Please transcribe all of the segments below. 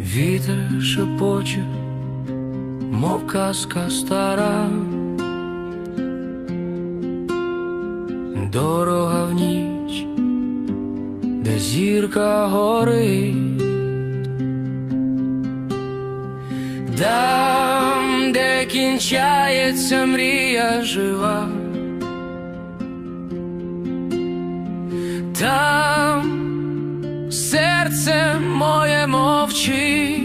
Вітер шепоче, мов казка стара, дорога в ніч, де зірка горить, там, де кінчається мрія жива, моє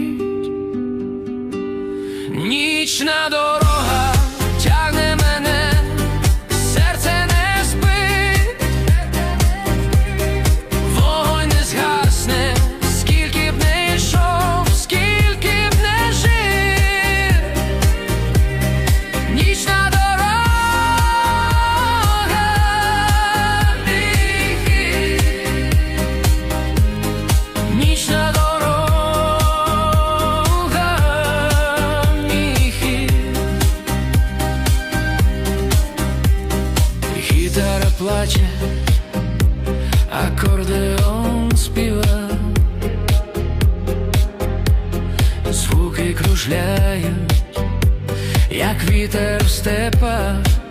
ніч на дорога плаче, акордеон співа, звуки кружляють, як вітер в степах.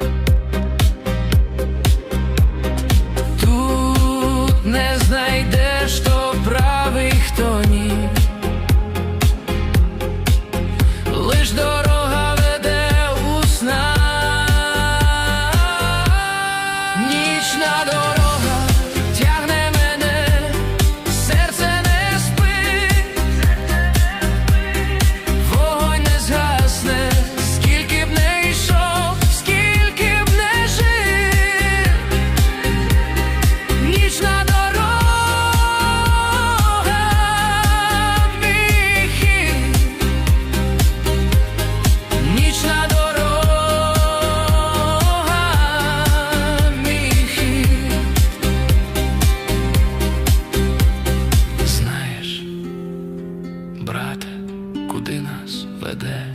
Куди нас веде?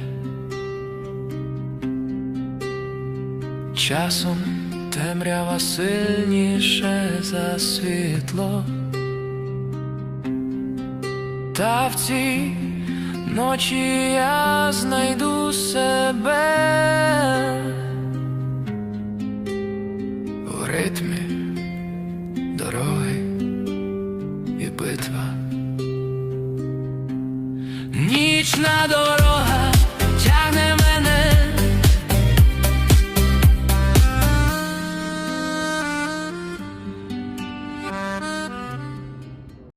Часом темрява сильніше за світло. Та в цій ночі я знайду себе Krishna Dora